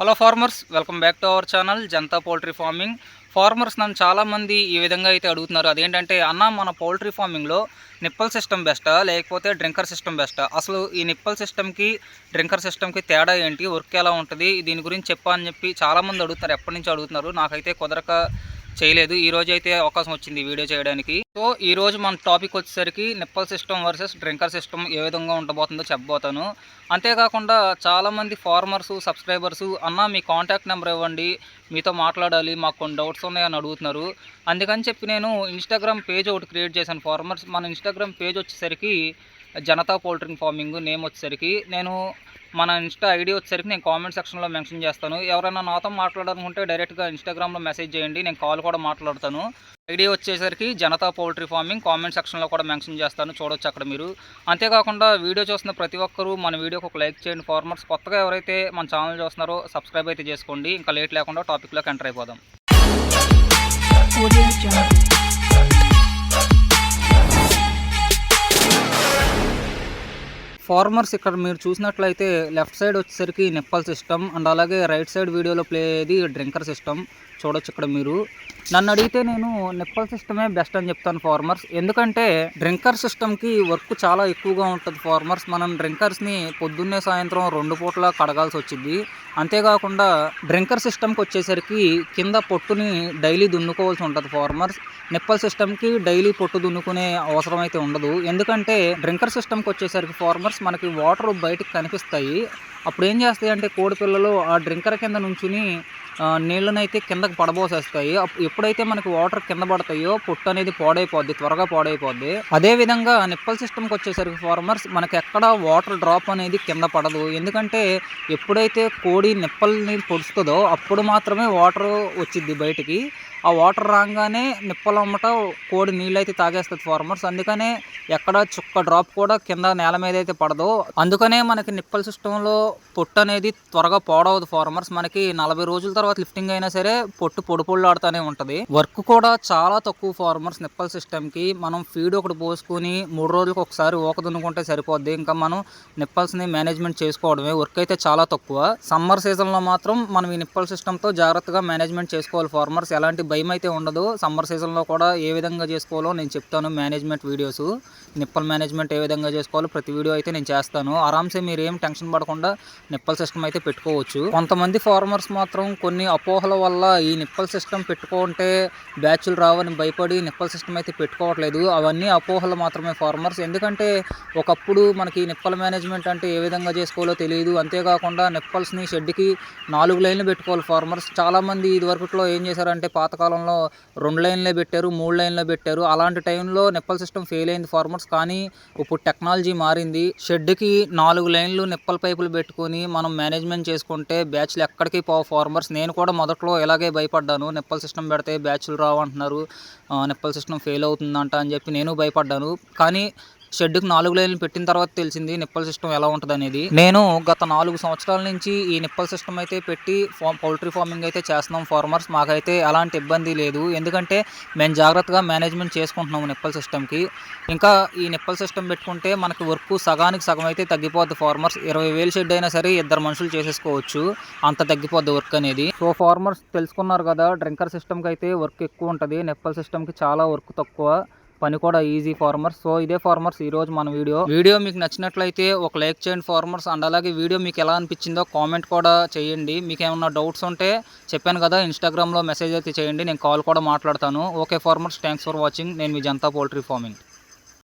Hello farmers welcome back to our channel Janata poultry farming farmers నన్ను చాలామంది ఈ విధంగా అయితే అడుగుతున్నారు. అదేంటంటే అన్న మన పౌల్ట్రీ ఫార్మింగ్లో నిప్పల్ సిస్టమ్ బెస్టా లేకపోతే డ్రింకర్ సిస్టమ్ బెస్టా అసలు ఈ నిప్పల్ సిస్టమ్కి డ్రింకర్ సిస్టమ్కి తేడా ఏంటి? వర్క్ ఎలా ఉంటుంది? దీని గురించి చెప్పా అని చెప్పి చాలామంది అడుగుతున్నారు. ఎప్పటి నుంచి అడుగుతున్నారు? నాకైతే కుదరక చేయలేదు. ఈ రోజు అయితే అవకాశం వచ్చింది వీడియో చేయడానికి. సో ఈ రోజు మన టాపిక్ వచ్చేసరికి nipple system versus drinker system ఏ విధంగా ఉండబోతుందో చెప్పబోతాను. అంతేకాకుండా చాలామంది ఫార్మర్స్ సబ్స్క్రైబర్స్ అన్న మీ కాంటాక్ట్ నెంబర్ ఇవ్వండి. మీతో మాట్లాడాలి. మాకు కొన్ని డౌట్స్ ఉన్నాయని అడుగుతున్నారు. అందుకని చెప్పి నేను ఇన్స్టాగ్రామ్ పేజ్ ఒకటి క్రియేట్ చేశాను. ఫార్మర్స్ మన ఇన్స్టాగ్రామ్ పేజ్ వచ్చేసరికి జనతా పౌల్ట్రీ ఫార్మింగ్ నేమ్ వచ్చేసరికి. నేను మన ఇన్స్టా ఐడి వచ్చేసరికి నేను కామెంట్ సెక్షన్లో మెన్షన్ చేస్తాను. ఎవరైనా నాతో మాట్లాడాలనుకుంటే డైరెక్ట్గా ఇన్స్టాగ్రామ్లో మెసేజ్ చేయండి నేను కాల్ కూడా మాట్లాడతాను. ఐడి వచ్చేసరికి జనతా పౌల్ట్రీ ఫార్మింగ్ కామెంట్ సెక్షన్లో కూడా మెన్షన్ చేస్తాను చూడొచ్చు అక్కడ మీరు. అంతేకాకుండా వీడియో చూస్తున్న ప్రతి ఒక్కరూ మన వీడియోకి ఒక లైక్ చేయండి. ఫార్మర్స్ కొత్తగా ఎవరైతే మన ఛానల్ చూస్తున్నారో సబ్స్క్రైబ్ అయితే చేసుకోండి. ఇంకా లేట్ లేకుండా టాపిక్లోకి ఎంటర్ అయిపోదాం. ఫార్మర్స్ ఇక్కడ మీరు చూసినట్లయితే లెఫ్ట్ సైడ్ వచ్చేసరికి నిప్పల్ సిస్టమ్ అండ్ అలాగే రైట్ సైడ్ వీడియోలో ప్లే అయ్యేది డ్రింకర్ సిస్టమ్ చూడొచ్చు ఇక్కడ మీరు. నన్ను అడిగితే నేను నిప్పల్ సిస్టమే బెస్ట్ అని చెప్తాను ఫార్మర్స్. ఎందుకంటే డ్రింకర్ సిస్టమ్కి వర్క్ చాలా ఎక్కువగా ఉంటుంది ఫార్మర్స్. మనం డ్రింకర్స్ని పొద్దున్నే సాయంత్రం రెండు పూట్ల కడగాల్సి వచ్చింది అంతేకాకుండా డ్రింకర్ సిస్టమ్కి వచ్చేసరికి కింద పొట్టుని డైలీ దున్నుకోవాల్సి ఉంటుంది ఫార్మర్స్. నిప్పల్ సిస్టమ్కి డైలీ పొట్టు దున్నుకునే అవసరం అయితే ఉండదు. ఎందుకంటే డ్రింకర్ సిస్టమ్కి వచ్చేసరికి ఫార్మర్స్ మనకి వాటర్ బయటకు కనిపిస్తాయి. అప్పుడు ఏం చేస్తాయి అంటే కోడి పిల్లలు ఆ డ్రింకర్ కింద నుంచుని నీళ్ళనైతే కిందకి పడబోసేస్తాయి. అప్- ఎప్పుడైతే మనకి వాటర్ కింద పడతాయో పుట్టు అనేది పాడైపోద్ది త్వరగా పాడైపోద్ది. అదే విధంగా నిప్పల్ సిస్టమ్కి వచ్చేసరికి ఫార్మర్స్ మనకి ఎక్కడ వాటర్ డ్రాప్ అనేది కింద పడదు. ఎందుకంటే ఎప్పుడైతే కోడి నిప్పల్ని పొడుస్తుందో అప్పుడు మాత్రమే వాటర్ వచ్చింది బయటికి. ఆ వాటర్ రాగానే నిప్పలమ్మట కోడి నీళ్ళైతే తాగేస్తుంది ఫార్మర్స్. అందుకనే ఎక్కడ చుక్క డ్రాప్ కూడా కింద నేల మీద అయితే పడదు. అందుకనే మనకి నిప్పల సిస్టంలో పొట్టు అనేది త్వరగా పాడవదు ఫార్మర్స్. మనకి నలభై రోజుల తర్వాత లిఫ్టింగ్ అయినా సరే పొట్టు పొడి పొళ్ళాడుతూనే ఉంటుంది. వర్క్ కూడా చాలా తక్కువ ఫార్మర్స్ నిప్పల సిస్టమ్కి మనం ఫీడ్ ఒకటి పోసుకొని మూడు రోజులకు ఒకసారి ఓక దున్నుకుంటే సరిపోద్ది. ఇంకా మనం నిప్పల్స్ని మేనేజ్మెంట్ చేసుకోవడమే. వర్క్ అయితే చాలా తక్కువ. సమ్మర్ సీజన్లో మాత్రం మనం ఈ నిప్పల్ సిస్టమ్తో జాగ్రత్తగా మేనేజ్మెంట్ చేసుకోవాలి ఫార్మర్స్. ఎలాంటి భయం అయితే ఉండదు. సమ్మర్ సీజన్లో కూడా ఏ విధంగా చేసుకోవాలో నేను చెప్తాను మేనేజ్మెంట్ వీడియోస్. నిప్పల్ మేనేజ్మెంట్ ఏ విధంగా చేసుకోవాలో ప్రతి వీడియో అయితే నేను చేస్తాను. ఆరామ్సే మీరు ఏం టెన్షన్ పడకుండా నిప్పల్ సిస్టమ్ అయితే పెట్టుకోవచ్చు. కొంతమంది ఫార్మర్స్ మాత్రం కొన్ని అపోహల వల్ల ఈ నిప్పల్ సిస్టమ్ పెట్టుకుంటే బ్యాచ్లు రావని భయపడి నిప్పల్ సిస్టమ్ అయితే పెట్టుకోవట్లేదు. అవన్నీ అపోహలు మాత్రమే ఫార్మర్స్. ఎందుకంటే ఒకప్పుడు మనకి నిప్పల్ మేనేజ్మెంట్ అంటే ఏ విధంగా చేసుకోవాలో తెలియదు. అంతేకాకుండా నిప్పల్స్ని షెడ్కి నాలుగు లైన్లు పెట్టుకోవాలి ఫార్మర్స్. చాలామంది ఇది వరకుట్లో ఏం చేశారంటే వర్షాకాలంలో రెండు లైన్లే పెట్టారు మూడు లైన్లో పెట్టారు. అలాంటి టైంలో నిప్పల్ సిస్టమ్ ఫెయిల్ అయింది ఫార్మర్స్. కానీ ఇప్పుడు టెక్నాలజీ మారింది. షెడ్కి నాలుగు లైన్లు నిప్పల్ పైపులు పెట్టుకొని మనం మేనేజ్మెంట్ చేసుకుంటే బ్యాచ్లు ఎక్కడికి పోవు ఫార్మర్స్. నేను కూడా మొదట్లో ఇలాగే భయపడ్డాను. నిప్పల్ సిస్టమ్ పెడితే బ్యాచ్లు రావంటున్నారు నిప్పల్ సిస్టమ్ ఫెయిల్ అవుతుందంట అని చెప్పి నేను భయపడ్డాను. కానీ షెడ్కి నాలుగు లైన్లు పెట్టిన తర్వాత తెలిసింది నిప్పల్ సిస్టమ్ ఎలా ఉంటుంది అనేది నేను గత నాలుగు సంవత్సరాల నుంచి ఈ నిప్పల్ సిస్టమ్ అయితే పెట్టి ఫామ్ పౌల్ట్రీ ఫార్మింగ్ అయితే చేస్తున్నాం ఫార్మర్స్. మాకైతే ఎలాంటి ఇబ్బంది లేదు. ఎందుకంటే మేము జాగ్రత్తగా మేనేజ్మెంట్ చేసుకుంటున్నాము నిప్పల్ సిస్టమ్కి ఇంకా ఈ నిప్పల్ సిస్టమ్ పెట్టుకుంటే మనకి వర్క్ సగానికి సగం అయితే తగ్గిపోద్ది ఫార్మర్స్. ఇరవై వేలు షెడ్ అయినా సరే ఇద్దరు మనుషులు చేసేసుకోవచ్చు. అంత తగ్గిపోద్ది వర్క్ అనేది. సో ఫార్మర్స్ తెలుసుకున్నారు కదా డ్రింకర్ సిస్టమ్కి అయితే వర్క్ ఎక్కువ ఉంటుంది. నిప్పల్ సిస్టమ్కి చాలా వర్క్ తక్కువ. పని కూడా ఈజీ ఫార్మర్స్ సో ఇదే ఫార్మర్స్ ఈ రోజు మన వీడియో. వీడియో మీకు నచ్చినట్లయితే ఒక లైక్ చేయండి ఫార్మర్స్ అండ్ అలాగే వీడియో మీకు ఎలా అనిపించిందో కామెంట్ కూడా చేయండి. మీకు ఏమన్నా డౌట్స్ ఉంటే చెప్పాను కదా ఇన్స్టాగ్రామ్లో మెసేజ్ అయితే చేయండి. నేను కాల్ కూడా మాట్లాడతాను. Okay farmers thanks for watching నేను మీ జనతా పోల్ట్రీ ఫార్మింగ్